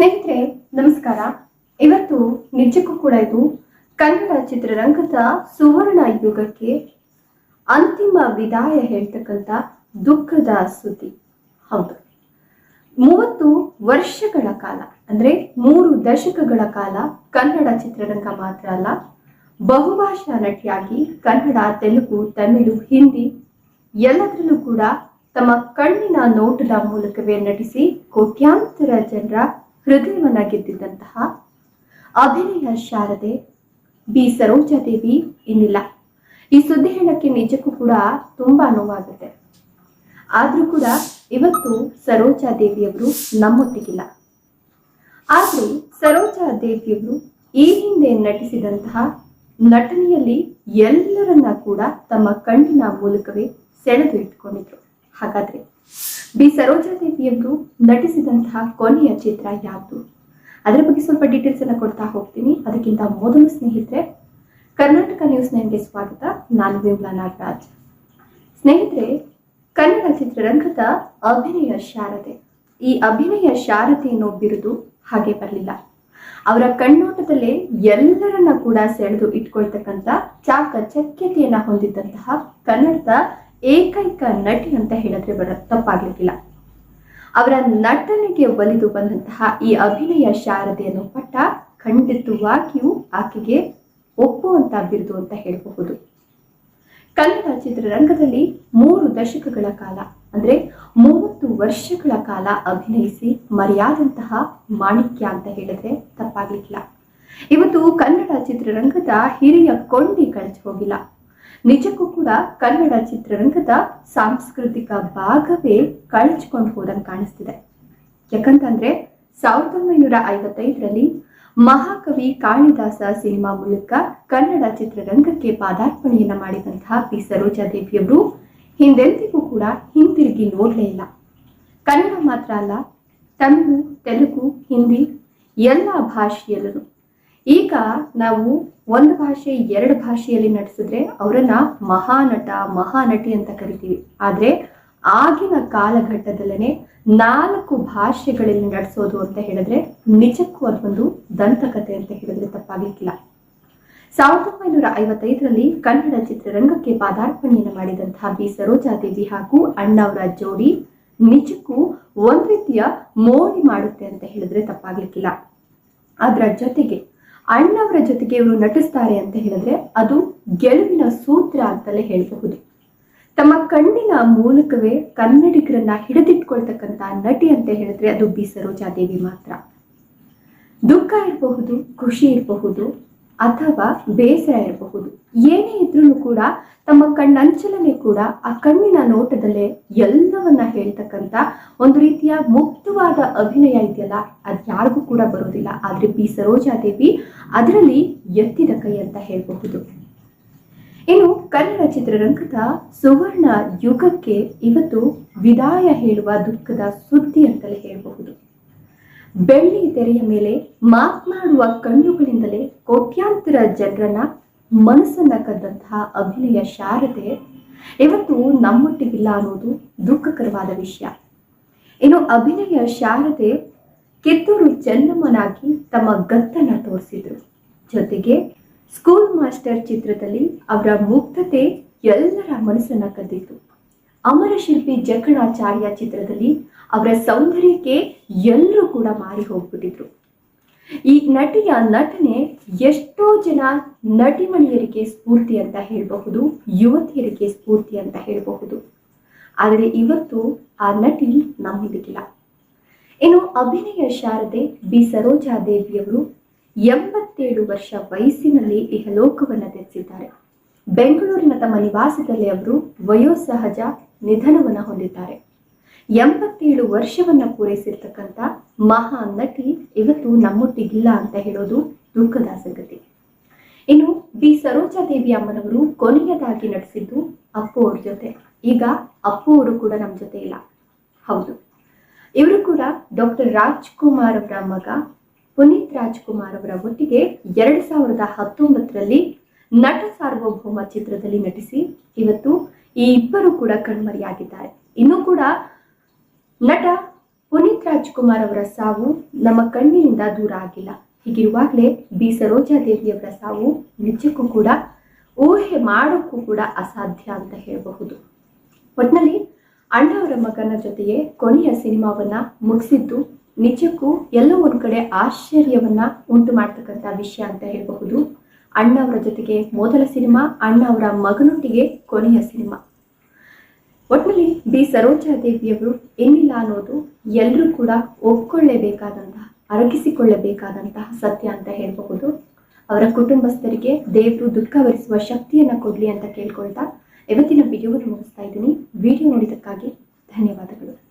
ಸ್ನೇಹಿತರೆ, ನಮಸ್ಕಾರ. ಇವತ್ತು ನಿಜಕ್ಕೂ ಕೂಡ ಇದು ಕನ್ನಡ ಚಿತ್ರರಂಗದ ಸುವರ್ಣ ಯುಗಕ್ಕೆ ಅಂತಿಮ ವಿದಾಯ ಹೇಳ್ತಕ್ಕಂಥ ದುಃಖದ ಸುದ್ದಿ. ಹೌದು. ಮೂವತ್ತು ವರ್ಷಗಳ ಕಾಲ, ಅಂದ್ರೆ ಮೂರು ದಶಕಗಳ ಕಾಲ ಕನ್ನಡ ಚಿತ್ರರಂಗ ಮಾತ್ರ ಅಲ್ಲ, ಬಹುಭಾಷಾ ನಟಿಯಾಗಿ ಕನ್ನಡ, ತೆಲುಗು, ತಮಿಳು, ಹಿಂದಿ ಎಲ್ಲದರಲ್ಲೂ ಕೂಡ ತಮ್ಮ ಕಣ್ಣಿನ ನೋಟದ ಮೂಲಕವೇ ನಟಿಸಿ ಕೋಟ್ಯಾಂತರ ಜನರ ಹೃದಯವನ್ನ ಗೆದ್ದಿದ್ದಂತಹ ಅಭಿನಯ ಶಾರದೆ ಬಿ. ಸರೋಜಾದೇವಿ ಇನ್ನಿಲ್ಲ ಈ ಸುದ್ದಿ ಹೇಳಕ್ಕೆ ನಿಜಕ್ಕೂ ಕೂಡ ತುಂಬಾ ನೋವಾಗುತ್ತೆ. ಆದ್ರೂ ಕೂಡ ಇವತ್ತು ಸರೋಜಾ ದೇವಿಯವರು ನಮ್ಮೊಟ್ಟಿಗಿಲ್ಲ. ಆದ್ರೆ ಸರೋಜಾ ದೇವಿಯವರು ಈ ಹಿಂದೆ ನಟಿಸಿದಂತಹ ನಟನೆಯಲ್ಲಿ ಎಲ್ಲರನ್ನ ಕೂಡ ತಮ್ಮ ಕಣ್ಣಿನ ಮೂಲಕವೇ ಸೆಳೆದು ಇಟ್ಕೊಂಡಿದ್ರು ಹಾಗಾದ್ರೆ ಬಿ ಸರೋಜಾದೇವಿಯವರು ನಟಿಸಿದಂತಹ ಕೊನೆಯ ಚಿತ್ರ ಯಾವುದು? ಅದರ ಬಗ್ಗೆ ಸ್ವಲ್ಪ ಡೀಟೇಲ್ಸ್ ಎಲ್ಲ ಕೊಡ್ತಾ ಹೋಗ್ತೀನಿ. ಅದಕ್ಕಿಂತ ಮೊದಲು ಸ್ನೇಹಿತರೆ, ಕರ್ನಾಟಕ ನ್ಯೂಸ್ ನೈನ್ಗೆ ಸ್ವಾಗತ. ನಾನು ವಿಮಲಾ ನಾಗರಾಜ್. ಸ್ನೇಹಿತರೆ, ಕನ್ನಡ ಚಿತ್ರರಂಗದ ಅಭಿನಯ ಶಾರದೆ. ಈ ಅಭಿನಯ ಶಾರದೆ ಅನ್ನೋ ಬಿರುದು ಹಾಗೆ ಬರಲಿಲ್ಲ. ಅವರ ಕಣ್ಣೋಟದಲ್ಲೇ ಎಲ್ಲರನ್ನ ಕೂಡ ಸೆಳೆದು ಇಟ್ಕೊಳ್ತಕ್ಕಂಥ ಚಾಕಚಕ್ಯತೆಯನ್ನ ಹೊಂದಿದ್ದಂತಹ ಕನ್ನಡದ ಏಕೈಕ ನಟಿ ಅಂತ ಹೇಳಿದ್ರೆ ಬರ ತಪ್ಪಾಗ್ಲಿಕ್ಕಿಲ್ಲ. ಅವರ ನಟನೆಗೆ ಒಲಿದು ಬಂದಂತಹ ಈ ಅಭಿನಯ ಶಾರದೆಯನ್ನು ಪಟ್ಟ ಖಂಡಿತವಾಗಿಯೂ ಆಕೆಗೆ ಒಪ್ಪುವಂತ ಬಿರುದು ಅಂತ ಹೇಳಬಹುದು. ಕನ್ನಡ ಚಿತ್ರರಂಗದಲ್ಲಿ ಮೂರು ದಶಕಗಳ ಕಾಲ, ಅಂದ್ರೆ ಮೂವತ್ತು ವರ್ಷಗಳ ಕಾಲ ಅಭಿನಯಿಸಿ ಮರೆಯಾದಂತಹ ಮಾಣಿಕ್ಯ ಅಂತ ಹೇಳಿದ್ರೆ ತಪ್ಪಾಗ್ಲಿಕ್ಕಿಲ್ಲ. ಇವತ್ತು ಕನ್ನಡ ಚಿತ್ರರಂಗದ ಹಿರಿಯ ಕೊಂಡಿ ಕಳಚಿ ಹೋಗಿಲ್ಲ. ನಿಜಕ್ಕೂ ಕೂಡ ಕನ್ನಡ ಚಿತ್ರರಂಗದ ಸಾಂಸ್ಕೃತಿಕ ಭಾಗವೇ ಕಳಚಿಕೊಂಡು ಹೋದಂಗೆ ಕಾಣಿಸ್ತಿದೆ. ಯಾಕಂತಂದ್ರೆ ಸಾವಿರದ ಒಂಬೈನೂರ ಐವತ್ತೈದರಲ್ಲಿ ಮಹಾಕವಿ ಕಾಳಿದಾಸ ಸಿನಿಮಾ ಮೂಲಕ ಕನ್ನಡ ಚಿತ್ರರಂಗಕ್ಕೆ ಪಾದಾರ್ಪಣೆಯನ್ನ ಮಾಡಿದಂತಹ ಪಿ. ಸರೋಜಾ ದೇವಿಯವರು ಹಿಂದೆಂದಿಗೂ ಕೂಡ ಹಿಂತಿರುಗಿ ನೋಡಲೇ ಇಲ್ಲ. ಕನ್ನಡ ಮಾತ್ರ ಅಲ್ಲ, ತಮಿಳು, ತೆಲುಗು, ಹಿಂದಿ, ಎಲ್ಲ ಭಾಷೆಯಲ್ಲೂ ಈಗ ನಾವು ಒಂದು ಭಾಷೆ, ಎರಡು ಭಾಷೆಯಲ್ಲಿ ನಟಿಸಿದ್ರೆ ಅವರನ್ನ ಮಹಾನಟ, ಮಹಾನಟಿ ಅಂತ ಕರಿತೀವಿ. ಆದ್ರೆ ಆಗಿನ ಕಾಲಘಟ್ಟದಲ್ಲೇ ನಾಲ್ಕು ಭಾಷೆಗಳಲ್ಲಿ ನಡೆಸೋದು ಅಂತ ಹೇಳಿದ್ರೆ ನಿಜಕ್ಕೂ ಅದೊಂದು ದಂತಕತೆ ಅಂತ ಹೇಳಿದ್ರೆ ತಪ್ಪಾಗಲಿಕ್ಕಿಲ್ಲ. ಸಾವಿರದ ಒಂಬೈನೂರ ಐವತ್ತೈದರಲ್ಲಿ ಕನ್ನಡ ಚಿತ್ರರಂಗಕ್ಕೆ ಪಾದಾರ್ಪಣೆಯನ್ನು ಮಾಡಿದಂತಹ ಬಿ. ಸರೋಜಾದೇವಿ ಹಾಗೂ ಅಣ್ಣವರ ಜೋಡಿ ನಿಜಕ್ಕೂ ಒಂದ್ ರೀತಿಯ ಮೋಡಿ ಮಾಡುತ್ತೆ ಅಂತ ಹೇಳಿದ್ರೆ ತಪ್ಪಾಗ್ಲಿಕ್ಕಿಲ್ಲ. ಅದರ ಜೊತೆಗೆ ಅಣ್ಣವರ ಜೊತೆಗೆ ಇವರು ನಟಿಸ್ತಾರೆ ಅಂತ ಹೇಳಿದ್ರೆ ಅದು ಗೆಲುವಿನ ಸೂತ್ರ ಅಂತಲೇ ಹೇಳಬಹುದು. ತಮ್ಮ ಕಣ್ಣಿನ ಮೂಲಕವೇ ಕನ್ನಡಿಗರನ್ನ ಹಿಡಿದಿಟ್ಕೊಳ್ತಕ್ಕಂಥ ನಟಿ ಅಂತ ಹೇಳಿದ್ರೆ ಅದು ಬಿ. ಸರೋಜಾದೇವಿ ಮಾತ್ರ. ದುಃಖ ಇರಬಹುದು, ಖುಷಿ ಇರಬಹುದು ಅಥವಾ ಬೇಸರ ಇರಬಹುದು. ಏನೇ ಇದ್ರೂ ಕೂಡ ತಮ್ಮ ಕಣ್ಣಂಚಲನೆ ಕೂಡ ಆ ಕಣ್ಣಿನ ನೋಟದಲ್ಲೇ ಎಲ್ಲವನ್ನ ಹೇಳ್ತಕ್ಕಂತ ಒಂದು ರೀತಿಯ ಮುಕ್ತವಾದ ಅಭಿನಯ ಇದೆಯಲ್ಲ, ಅದು ಯಾರಿಗೂ ಕೂಡ ಬರೋದಿಲ್ಲ. ಆದ್ರೆ ಪಿ. ಸರೋಜಾದೇವಿ ಅದರಲ್ಲಿ ಎತ್ತಿದ ಕೈ ಅಂತ ಹೇಳಬಹುದು. ಇನ್ನು ಕನ್ನಡ ಚಿತ್ರರಂಗದ ಸುವರ್ಣ ಯುಗಕ್ಕೆ ಇವತ್ತು ವಿದಾಯ ಹೇಳುವ ದುಃಖದ ಸುದ್ದಿ ಅಂತಲೇ ಹೇಳಬಹುದು. ಬೆಳ್ಳಿ ತೆರೆಯ ಮೇಲೆ ಮಾತನಾಡುವ ಕಣ್ಣುಗಳಿಂದಲೇ ಕೋಟ್ಯಾಂತರ ಜನರನ್ನ ಮನಸ್ಸನ್ನ ಕದ್ದಂತಹ ಅಭಿನಯ ಶಾರದೆ ಇವತ್ತು ನಮ್ಮೊಟ್ಟಿಗಿಲ್ಲ ಅನ್ನೋದು ದುಃಖಕರವಾದ ವಿಷಯ. ಇನ್ನು ಅಭಿನಯ ಶಾರದೆ ಕಿತ್ತೂರು ಚೆನ್ನಮ್ಮನಾಗಿ ತಮ್ಮ ಗತ್ತನ್ನ ತೋರಿಸಿದ್ರು. ಜೊತೆಗೆ ಸ್ಕೂಲ್ ಮಾಸ್ಟರ್ ಚಿತ್ರದಲ್ಲಿ ಅವರ ಮುಗ್ಧತೆ ಎಲ್ಲರ ಮನಸ್ಸನ್ನ ಕದ್ದಿತ್ತು. ಅಮರ ಶಿಲ್ಪಿ ಜಕಣಾಚಾರ್ಯ ಚಿತ್ರದಲ್ಲಿ ಅವರ ಸೌಂದರ್ಯಕ್ಕೆ ಎಲ್ಲರೂ ಕೂಡ ಮಾರಿ ಹೋಗ್ಬಿಟ್ಟಿದ್ರು. ಈ ನಟಿಯ ನಟನೆ ಎಷ್ಟೋ ಜನ ನಟಿಮಣಿಯರಿಗೆ ಸ್ಫೂರ್ತಿ ಅಂತ ಹೇಳಬಹುದು, ಯುವತಿಯರಿಗೆ ಸ್ಫೂರ್ತಿ ಅಂತ ಹೇಳಬಹುದು. ಆದರೆ ಇವತ್ತು ಆ ನಟಿ ನಮ್ಮೊಂದಿಗಿಲ್ಲ ಇನ್ನು ಅಭಿನಯ ಶಾರದೆ ಬಿ. ಸರೋಜಾ ದೇವಿಯವರು ಎಂಬತ್ತೇಳು ವರ್ಷ ವಯಸ್ಸಿನಲ್ಲಿ ಇಹಲೋಕವನ್ನು ತೆರೆಸಿದ್ದಾರೆ. ಬೆಂಗಳೂರಿನ ತಮ್ಮ ನಿವಾಸದಲ್ಲಿ ಅವರು ವಯೋಸಹಜ ನಿಧನವನ್ನು ಹೊಂದಿದ್ದಾರೆ. ಎಂಬತ್ತೇಳು ವರ್ಷವನ್ನ ಪೂರೈಸಿರ್ತಕ್ಕಂಥ ಮಹಾ ನಟಿ ಇವತ್ತು ನಮ್ಮೊಟ್ಟಿಗಿಲ್ಲ ಅಂತ ಹೇಳೋದು ದುಃಖದ ಸಂಗತಿ. ಇನ್ನು ಬಿ. ಸರೋಜಾ ದೇವಿ ಅಮ್ಮನವರು ಕೊನೆಯದಾಗಿ ನಟಿಸಿದ್ದು ಅಪ್ಪು ಅವ್ರ ಜೊತೆ. ಈಗ ಅಪ್ಪು ಅವರು ಕೂಡ ನಮ್ಮ ಜೊತೆ ಇಲ್ಲ. ಹೌದು. ಇವರು ಕೂಡ ಡಾಕ್ಟರ್ ರಾಜ್ಕುಮಾರ್ ಅವರ ಮಗ. ಪುನೀತ್ ರಾಜ್ಕುಮಾರ್ ಅವರ ಒಟ್ಟಿಗೆ ಎರಡ್ ಸಾವಿರದ ಹತ್ತೊಂಬತ್ತರಲ್ಲಿ ನಟ ಸಾರ್ವಭೌಮ ಚಿತ್ರದಲ್ಲಿ ನಟಿಸಿ ಇವತ್ತು ಈ ಇಬ್ಬರು ಕೂಡ ಕಣ್ಮರೆಯಾಗಿದ್ದಾರೆ. ಇನ್ನೂ ಕೂಡ ನಟ ಪುನೀತ್ ರಾಜ್ಕುಮಾರ್ ಅವರ ಸಾವು ನಮ್ಮ ಕಣ್ಣಿನಿಂದ ದೂರ ಆಗಿಲ್ಲ. ಹೀಗಿರುವಾಗಲೇ ಬಿ. ಸರೋಜಾದೇವಿಯವರ ಸಾವು ನಿಜಕ್ಕೂ ಕೂಡ ಊಹೆ ಮಾಡೋಕ್ಕೂ ಕೂಡ ಅಸಾಧ್ಯ ಅಂತ ಹೇಳಬಹುದು. ಒಟ್ನಲ್ಲಿ ಅಣ್ಣವರ ಮಗನ ಜೊತೆಗೆ ಕೊನೆಯ ಸಿನಿಮಾವನ್ನ ಮುಗಿಸಿದ್ದು ನಿಜಕ್ಕೂ ಎಲ್ಲೋ ಒಂದು ಕಡೆ ಆಶ್ಚರ್ಯವನ್ನ ಉಂಟು ಮಾಡ್ತಕ್ಕಂಥ ವಿಷಯ ಅಂತ ಹೇಳಬಹುದು. ಅಣ್ಣವರ ಜೊತೆಗೆ ಮೊದಲ ಸಿನಿಮಾ ಅಣ್ಣ ಅವರ ಮಗನೊಟ್ಟಿಗೆ ಕೊನೆಯ ಸಿನಿಮಾ. ಒಟ್ಟಿನಲ್ಲಿ ಬಿ. ಸರೋಜಾದೇವಿಯವರು ಏನಿಲ್ಲ ಅನ್ನೋದು ಎಲ್ಲರೂ ಕೂಡ ಒಪ್ಕೊಳ್ಳೇಬೇಕಾದಂತಹ, ಅರಗಿಸಿಕೊಳ್ಳಬೇಕಾದಂತಹ ಸತ್ಯ ಅಂತ ಹೇಳಬಹುದು. ಅವರ ಕುಟುಂಬಸ್ಥರಿಗೆ ದೇವರು ದುಃಖ ಭರಿಸುವ ಶಕ್ತಿಯನ್ನ ಕೊಡಲಿ ಅಂತ ಕೇಳ್ಕೊಳ್ತಾ ಇವತ್ತಿನ ವಿಡಿಯೋವನ್ನು ಮುಗಿಸ್ತಾ ಇದ್ದೀನಿ. ವಿಡಿಯೋ ನೋಡಿದ್ದಕ್ಕಾಗಿ ಧನ್ಯವಾದಗಳು.